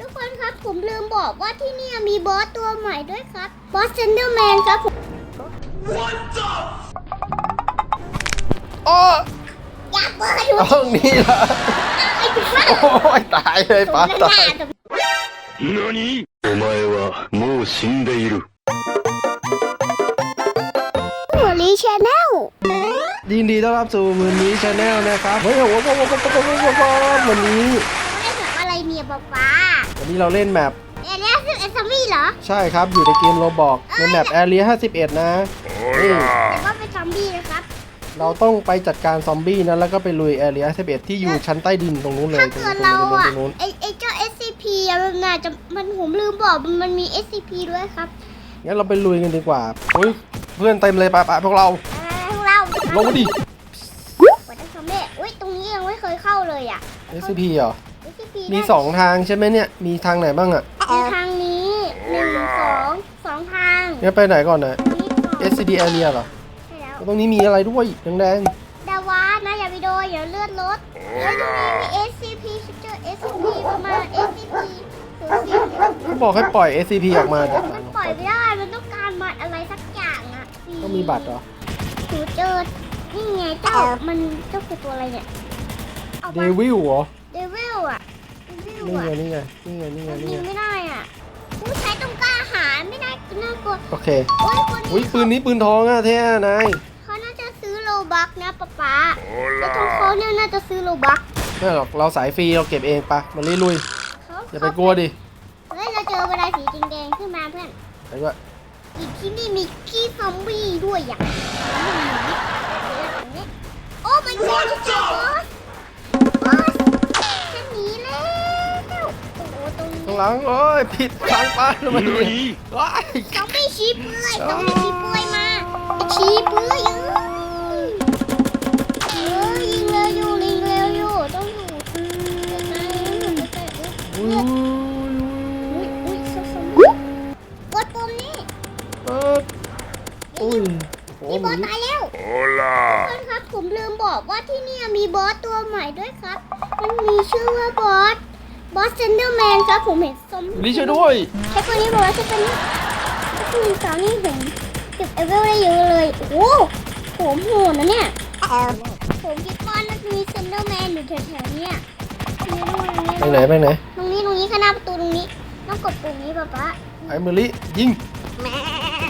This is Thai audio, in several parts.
ทุกคนครับผมลืมบอกว่าที่เนี่ยมีบอสตัวใหม่ด้วยครับ บอสเซนเดอร์แมนครับผม โอ้ อยากเปิดดู ห้องนี้ละ ไอ้ถึงว่า โอ้ยตายเลยป้าตาย 何お前はもう死んでいる。 หัวลีชาแนล ยินดีต้อนรับสู่มือนี้ชาแนลนะครับเฮ้ยโอ้โหโอ้โหโอ้โหโอ้โหโอ้โหวันนี้ ไม่ได้ถามอะไรเมียป๊าป๊า วันนี้เราเล่นแมปเอเลียสเอสมี่เหรอ ใช่ครับ อยู่ในเกมโรบอกในแมปแอเรีย51 นะนี่แต่ว่าเป็นซอมบี้นะครับเราต้องไปจัดการซอมบี้นะแล้วก็ไปลุยแอเรีย51 ที่อยู่ชั้นใต้ดินตรงนู้นเลยถ้าตรงเกิดนู้นเราตรงนู้นอะตรงนู้นไอไอเจ้า SCP อะมันน่าจะมันผมลืมบอกมันมันมี SCP ด้วยครับงั้นเราไปลุยกันดีกว่าโอ้ยเพื่อนเต็มเลยไปไปพวกเราอะไรของเราลงมาดิวัดซอมบี้อุ้ยตรงนี้ยังไม่เคยเข้าเลยอะ SCP เหรอ SCP มีได้สองทางใช่ไหมเนี่ย มีทางไหนบ้างอะมีทางนี้หนึ่งสองสองทางงั้นไปไหนก่อนนะนี่สอง SCP area เหรอใช่แล้วตรงนี้มีอะไรด้วยแดงดาวานะอย่าไปโดนอย่าเลือดลดเฮ้ยตรงนี้มี SCP ฉันเจอ SCP ประมาณ SCP ศูนย์สี่ๆเขาบอกให้ปล่อย SCP ออกมาจากมันปล่อยไม่ได้ มันต้องการบัตรอะไรสักอย่างอะต้องมีบัตรเหรอหนูเจอนี่ไงเจ้ามันเจ้าคือตัวอะไรเนี่ยเอาเดมาวิลเหรอเดวิลอะ เดวิลนี่อะไง นี่ไง นี่ไง นี่ไงมันนี่ยิงไงไม่ได้อะผู้ใช้ต้องกล้าหาญไม่น่าน่ากลัวโอเค โอ้ยคนอุ้ยนี้ปืนนี้ปืนทองอะเท่อะนายเขาน่าจะซื้อโลบักนะป๊าป๊าแล้วตรงเขาเนี่ยน่าจะซื้อโลบักไม่หรอก เราสายฟรีเราเก็บเองปะมาลุยเขาๆอย่าไปกลัวดิเฮ้ยเราเจอเวลาสีแดงๆขึ้นมาเพื่อน ไปด้วยอีกที่นี่มีขี้ซอมบี้ด้วยอะโอ้มันเจ๊บอส หลังเอ้ยผิดทางไปแล้วมันว้ายซอมบี้ชี้เปลือยซอมบี้ชี้เปลือยมาชี้เปลือยเอ้ยเอ้ยยิงเร็วอยู่ยิงเร็วอยู่ต้องอยู่ใกล้ๆใกล้ๆอุ้ยอุ้ยอุ้ยซอมบี้กดปุ่มนี้เปิดอุ้ยโอ้มีโหบอสตายแล้วほらทุกคนครับผมลืมบอกว่าที่เนี่ยมีบอสตัวใหม่ด้วยครับ มันมีชื่อว่าบอส บอสเซนเดอร์แมนครับผมเห็นสมนี่ช่วยด้วยใช่คนนี้บอกว่าใช่คนนี้ถ้าคุณสาวนี่ผมเก็บเอเวลได้เยอะเลย โอ้โหผมโหดนะเนี่ย ผมคิดว่าน่าจะมีเซนเดอร์แมนอยู่แถวๆเนี้ยนี่ดูไปไหนไปไหน ตรงนี้ตรงนี้ข้างหน้าประตูตรงนี้ ต้องกดปุ่มนี้ป๊าป๊าไอ้เมอลิยิง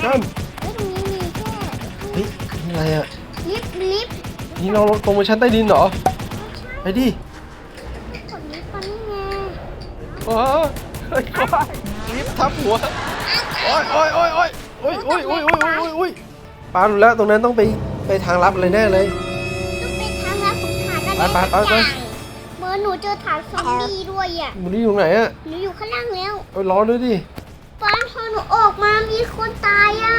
กันเฮ้ยตรงนี้มีแค่เฮ้ยนี่อะไรอะลิฟต์ลิฟต์นี่เราตรงไปชั้นใต้ดินเหรอไม่ใช่ไปดิ อ้เฮ้ยว้ายลิฟต์ทับหัวโอ้ยโอ้ยโอ้ยโอ้ยโอ้ยโอ้ยโอ้ยโอ้ยโอ้ยโอ้ยโอ้ยปาดูแล้วตรงนั้นต้องไปไปทางลับอะไรแน่เลย ต้องเป็นทางลับของฐานอะไรไปสักไปอไปย่างเหมื่อนหนูเจอฐานซอมบี้ด้วยอะเมอลิอยู่ไหนอะหนูอยู่ข้างล่างแล้วเอ้ยรอด้วยดิป้าพอหนูออกมามีคนตายอะ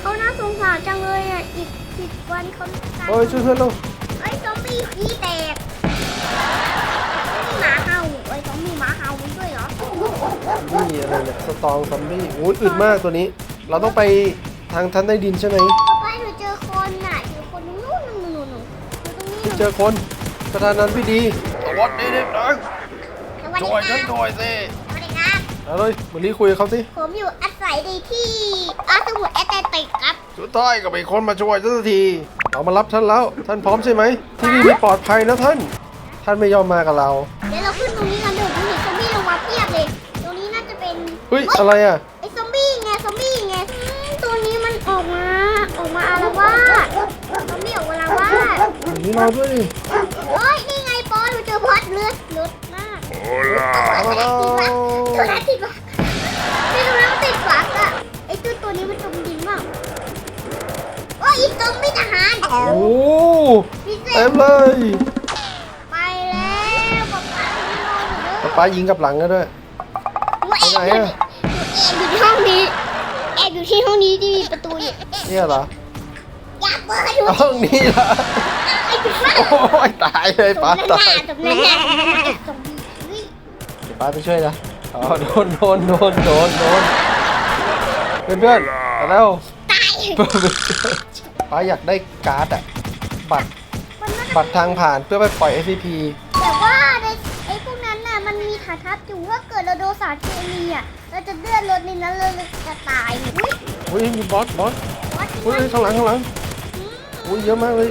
เขาน่าสงสารจังเลยอะ อีกสิบวันเขาตายโอ้ยช่วยเพื่อนเราไอ้ยซอมบี้ขี้แตกมีหมาเห่าไอ้ยซอมบี้หมาเห่ามั นด้วยเหรอนี่อะไรเนี่ยสตองซอมบี้โอ้ยอึดมากตัวนี้ เราต้องไปทางชั้นใต้ดินใช่ไหมป้าหนูเจอคนอะอยู่คนนู้นนู้นนู้นนู้นอยู่ตรงนี้เจอคนประธานาธิบดีสวัสดีเด็กน้อยสวัสช่ดีวยคฉัรันบหน่อยสิสวัสดีครับ เอาเลยเมอลิคุยกับเขาสิผมอยู่อาศัยในที่อาสมุทรแอตแลนติกครับ สุดท้ายก็มีคนมาช่วยสักทีเรามารับท่านแล้ว ท่านพร้อมใช่ไหมที่นี่ไม่ปลอดภัยนะท่าน ท่านไม่ยอมมากับเรา เป็นเฮ้ยเฮ้ย อะไรอะ ไอ้ซอมบี้ไงซอมบี้ไงอืมตัวนี้มันออกมาออกมาอารวาสซอมบี้ออกมาอารวาสอย่างนี้เราด้วยดิเฮ้ยนี่ไงบอสเราเจอบอสเลือดลดมากほเอาらมาเราตัวนั้นติดบักไม่รู้แล้วมันติดบักอะไอ้ตัวตัวนี้มันจมดินมากโอ้ยอีซอมบี้ทหารโอ้โหพิเศเต็ษมเลยไปแล้วป๊าป๊าไม่รอหนูเด้อป๊าป๊ายิงกับหลังก็ด้วยหนูแอบอยู่หนูแอบ อยู่ที่ห้องนี้แอบอยู่ที่ห้องนี้ที่มีประตูอยู่เนี่ยเหรออย่าเปิดดูห้องนี้เหรอไอ้จุ๊บมาโอ้ยตายเลยตป๊าบหน้าตายตบหน้าไอ้ซอมบี้เฮ้ยเดี๋ยวป๊าไปช่วยนะอ๋อโดนโดนโดนโดนโดนเพื่อนเพื่อนๆมาแล้วตายป๊าอยากได้การ์ดอะบัตรมันน่าบัตรทางผ่านเพื่อไปปล่อย SCP แต่ว่าในไอ้พวกนั้นน่ะมันมีฐานทับอยู่ถ้าเกิดเราโดนสารเคมีอะ เราจะเลื่อนรถในนั้นเราจะตายอุ้ยเฮ้ยมีบอสบอสวัดเฮ้ยข้างหลังข้างหลังโอ้ยเยอะมากเลย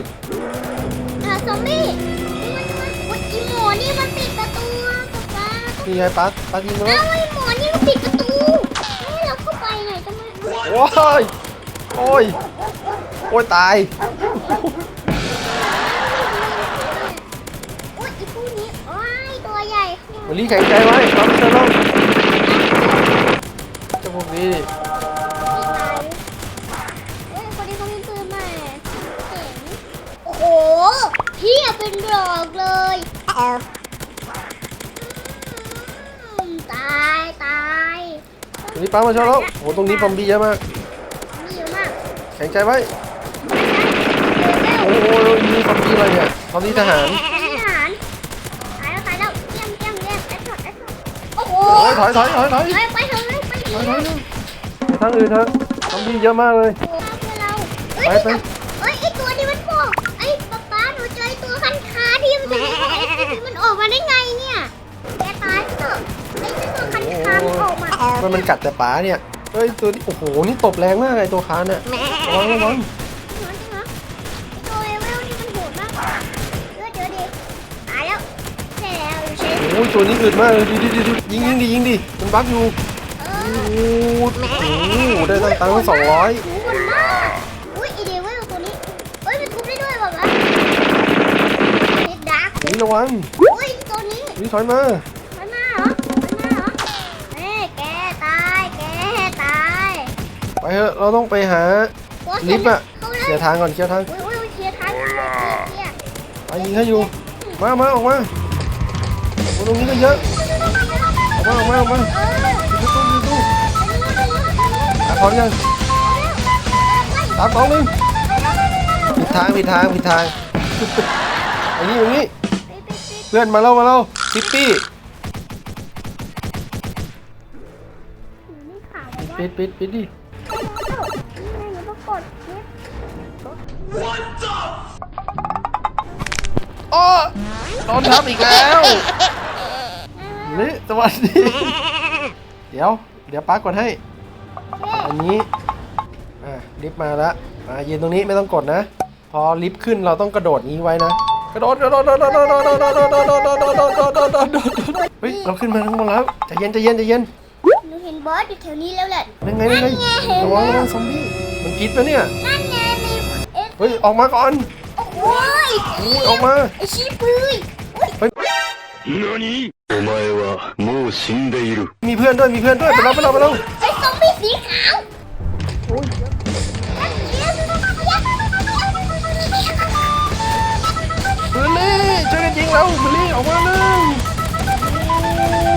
อ่าซอมบี้นี่มันมันอุ๊ยอีหมอนี่มันปิดประตูอะป๊าป๊านี่ไงปาร์ตปาร์ตี้มาเอ้าแล้วไอ้หมอนี่มันปิดประตูให้เราเข้าไปหน่อยทำไมโอ้ยโอ้ยโอ้ยตายโอ๊ยอีพวกนี้โอ้ยตัวใหญ่ วันนี้แข็งใจไว้ครับเจ้าน้องเจ้าพ วกนี้ไม่ตายเฮ้ยคนนี้เขามีปืนใหม่เจ๋งโอ้โหเพียบเป็นดอกเลยอืมตายตายวันนี้ป้ามาชอบแล้วโอ้ตรงนี้ซอมบี้เยอะมาก มีเยอะมากแข็งใจไว้เร็วโอ้ยมีซอมบี้อะไรเนี่ยซอมบี้ทหาร ทหารตายแล้วตายแล้วเยี่ยมเยี่ยมเยี่ยมแอดช็อตแอดช็อตโอ้โหโอ้ยถอยถอยถอยถอย ไปไป ทางอื่นเถอะซอมบี้เยอะมากเลยโอ้โหเพื่อนเราเอ้ยไปไป เอ้ยไอตัวนี้มันบอกไอ้ป๊าป๊าหนูเจอไอตัวคันคาที่มันจะไอ้ที่มันออกมาได้ไงเนี่ยแกตายเถอะไอ้ตัวคันคามันออกมามันมันกัดแต่ป๋าเนี่ยเฮ้ยตัวนี้โอ้โห นี่ตบแรงมากไอ้ตัวคานเนี่ยระวังระวังจริงเหรอจริงเหรอไอ้ตัวเลเวลนี่มันโหดมากเลือดเยอะดิตายแล้วใช่แล้วอยู่เฉยโอ้ยตัวนี้อึดมากเลยดิดิดิดิยิงยิงดิยิงดิมันบัฟอยู่ เอโอ้โหได้ตั้งตังค์สองร้อยโหดมากอุ้ยอีเดเวลตัวนี้เอ้ยมันทุบได้ด้วยแบบว่าเด็กดักนี่ระวังอุ้ยตัวนี้นี่ถอยมาถอยมาเหรอถอยมาเหรอเอ้แกตายแกตายไปเถอะเราต้องไปหาลิฟต์อะเคลียร์ทางก่อนเคลียร์ทางอุ้ยอุ้ยเคลียร์ทางเคลียร์เคลียร์ไปยิงให้อยู่มามาออกมาตรงนี้ก็เยอะออกมาออกมาออกมา สู้สู้ตามเขายังตามสองหนึ่งผิดทางผิดทางผิดทางอันนี้อย่างนี้ เพื่อนมาเร็วมาเร็วซิปปี้ปิดปิดปิดดิโอ้โดนทับอีกแล้วนี่สวัสดี ดี๋ยว เดี๋ยวป้ากดให้ อันนี้ อะลิฟต์มาแล้วมายืนตรงนี้ไม่ต้องกดนะ พอลิฟต์ขึ้นเราต้องกระโดดนี้ไว้นะ กระโดดกระโดดกระโดดกระโดดกระโดดกระโดดกระโดดกระโดดกระโดดกระโดดกระโดดกระโดดเฮ้ยเราขึ้นมาทั้งหมดแล้วใจเย็นใจเย็นใจเย็นหนูเห็นบอสอยู่แถวนี้แล้วแหละนั่นไงนั่นไงระวังระวังซอมบี้มันพิษปะเนี่ยนั่นไงมีเอ๊ะเฮ้ยออกมาก่อนโอ้ยอุ้ยออกมาไอชีปุยอุ้ย 何お前はもう死んでいる。 มีเพื่อนด้วยมีเพื่อนด้วยไปเราไปเราไปเรา ไอซอมบี้สีขาว โอ้ย บิลลี่ช่วยกันยิงเราบิลลี่ออกมาหนึ่ง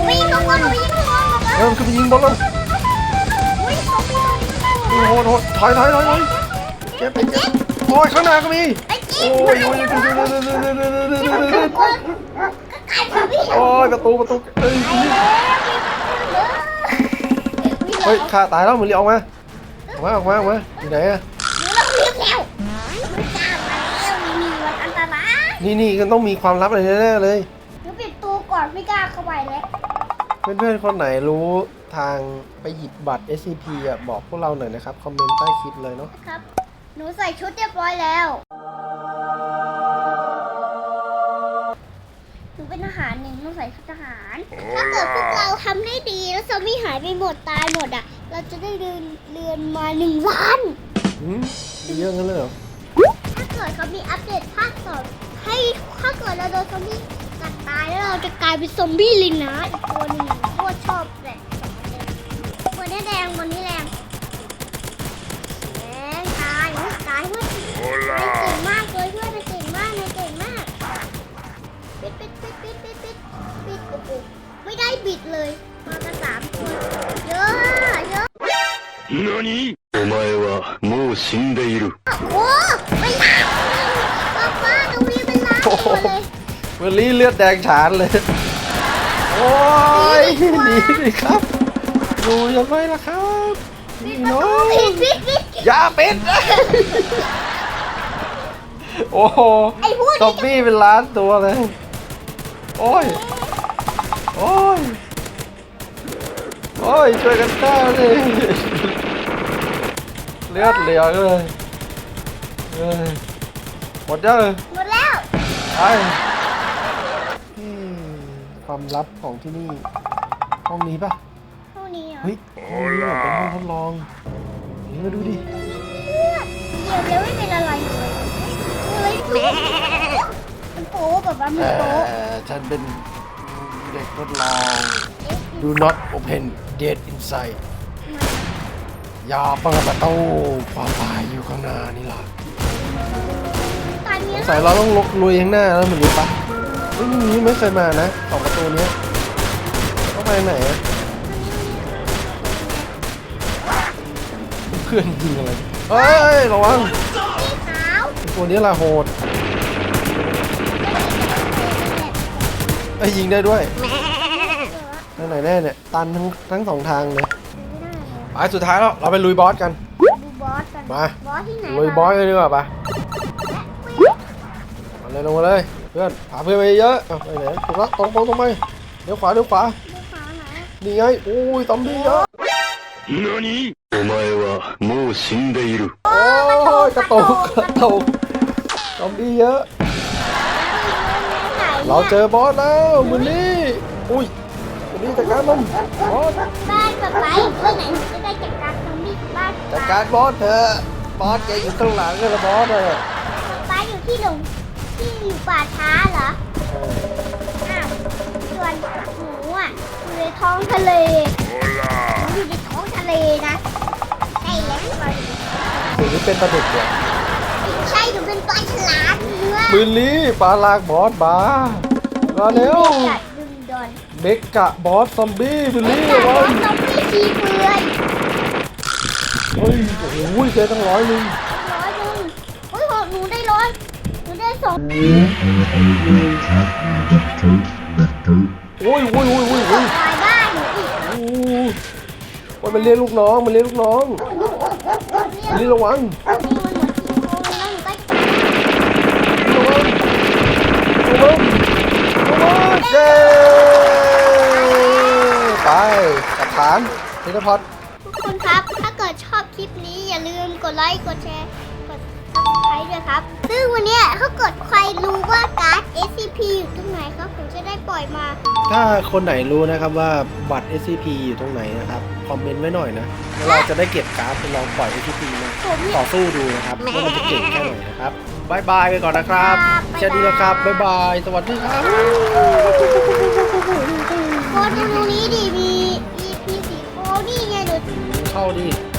วิ่งเข้ามาวิ่งเข้ามา เริ่มขึ้นไปยิงบอลแล้ว อุ้ยซอมบี้ โอ้โหโหถอยถอยถอยถอยเก็บไปเก็บโอ้ยข้างหน้าก็มี ไอ้ โอ้ จิ๊ ย บ โอ้ย ก็กลายเป็นพี่ โอ้ยประตูประตูเอ้ยเฮ้ยข้าตายแล้วบิลลี่ออกมาออกมาออกมาออกมาอยู่ไหนอะหนูต้องเรียกแล้วไม่กล้ามาแล้วมีมีวันอันตรายนี่นี่กันต้องมีความลับอะไรแน่ๆเลยหนูปิดตัวก่อนไม่กล้าเข้าไปแล้วเพื่อนๆคนไหนรู้ทางไปหยิบบัตร SCP อะบอกพวกเราหน่อยนะครับ คอมเมนต์ใต้คลิปเลยเนาะครับ หนูใส่ชุดเรียบร้อยแล้ว เป็นทหารหนึ่งหนูใส่ชุดทหาร ถ้าเกิดพวกเราทำได้ดีแล้วซอมบี้หายไปหมดตายหมดอะ เราจะได้เรือนเรือนมาหนึ่งล้านอืมมีเยอะกันเลยเหรอถ้าเกิดเขามีอัปเดตภาคสองให้ถ้าเกิดเราโดนซอมบี้กัดตายแล้วเราจะกลายเป็นซอมบี้ลิงนะอีกตัวหนึ่งโคตรชอบแหละตัวนี้แดงตัวนี้แรงแดงตายอุ๊ยตายเพื่อนนายเก่งมากเลยเพื่อนนายเก่ 何お前はもう死んでいる。 โอ้เป็นล้านป้าป้าตรงนี้เป็นล้านตัวเลย เวลลี่เลือดแดงฉานเลย โอ้ยหนีสิครับดูยังไงล่ะครับนี่น้อง ปิดปิดปิด อย่าปิด โอ้โห ไอ้พวก ซอ นี้ มบี้เป็นล้านตัวเลย โอ้ย โอ้ย โอ้ยช่วยกันฆ่าเลย เลือดเหลือเลยเอ้ยหมดยังหมดแล้วไปอืมความลับของที่นี่ ห้องนี้ปะเท่านี้เหรอเฮ้ยห้องนี้เหมือนเป็นห้องทดลองนี่มาดูดิเดี๋ยวแล้วไม่เป็นอะไรเลยเฮ้ยมันโป๊แบบว่ามันแต่โป๊ฉันเป็นเด็กทดลอง Do not open dead inside อย่าเปิดประตูความตายอยู่ข้างหน้านี่ล่ะตอนสนี้งสัยเราต้องลุกลุยข้างหน้าแล้วเหมือนนี้ปะเฮ้ยนี่ไม่เคยมานะสองประตูเนี้ยต้องไปไหนอะเพื่อนยิงอะไรเฮ้ยระวังสีขาวตัวนี้ละโหดไอ้ยยิงได้ด้วยทางไหนแน่เนี่ยตันทั้งทั้งสองทางเลย ไปสุดท้ายแล้ว เราไปลุยบอสกัน ดูบอสกัน มา บอสที่ไหน ลุยบอสกันดีกว่าปะมาเลยลงมาเลย เพื่อนพาเพื่อนไปเยอะเอาไปไหนตรงละตรงตรงตรงไปเดี๋ยวขวาเดี๋ยวขวา ดูขาวไหน นี่ไงโอ้ยซอมบี้เยอะ 何お前はもう死んでいる。 โอ้ยกระตุกกระตุกซอมบี้เยอะ เราเจอบอสแล้วมือนี้อุ้ย มือนี้จัดการมันบอสบ้านป๊าป๊าอยู่ที่ไหนจะได้จัดการซอมบี้บ้านจัดป๊าการบอสเถอะบอสแกอยู่ข้างหลังเลยละบอสเลยป๊าอยู่ที่หลงที่อยู่ป่าช้าเหรออ้าวส่วนหนูอะอยู่ในท้องทะเลหนูอยู่ในท้องทะเลนะใช่แล้วปลาถึงนี้เป็นปลาดุกเหรอไม่ใช่หนูเป็นปลาฉลามเนื้อมือนี้ปลาลากบอสบามาเร็วจัดดึงดอน เมกะบอสซอมบี้มือนี้แต่ระว่าวังซอมบี้ชีเปลือยเฮ้ยโอ้โหเจอตั้งร้อยหนึงร้อยหนึ่งเฮ้ยของหนูได้ร้อยหนูได้สองโอ้ยโอ้ยโอ้ยโอ้ยสโอ้อยงร้อยบ้านหนูอีกโอ้ยโอ้ยมันเรียกลูกน้องมันเรียกลูกน้องมันเรียกระวังนี่มันเหมือนทีโค้งแล้วหนูก็ระวังระวังระวังเย้ กับฐานเทเลพอร์ตทุกคนครับ ถ้าเกิดชอบคลิปนี้อย่าลืมกดไลค์กดแชร์กด subscribe ด้วยครับ ซึ่งวันเนี้ยถ้าเกิดใครรู้ว่าการ์ด SCP อยู่ตรงไหนครับ ผมจะได้ปล่อยมา ถ้าคนไหนรู้นะครับว่าบัตร SCP อยู่ตรงไหนนะครับ คอมเมนต์ไว้หน่อยนะแล้วเราจะได้เก็บการ์ดไปลองปล่อย SCP มาผมเนี่ย ต่อสู้ดูนะครับว่ามันจะเก่งแค่ไหนนะครับบายบายไปก่อนนะครับครับแค่นี้นะครับบายบายสวัสดีครับ โค้ดตรงนี้ดิมี EP สี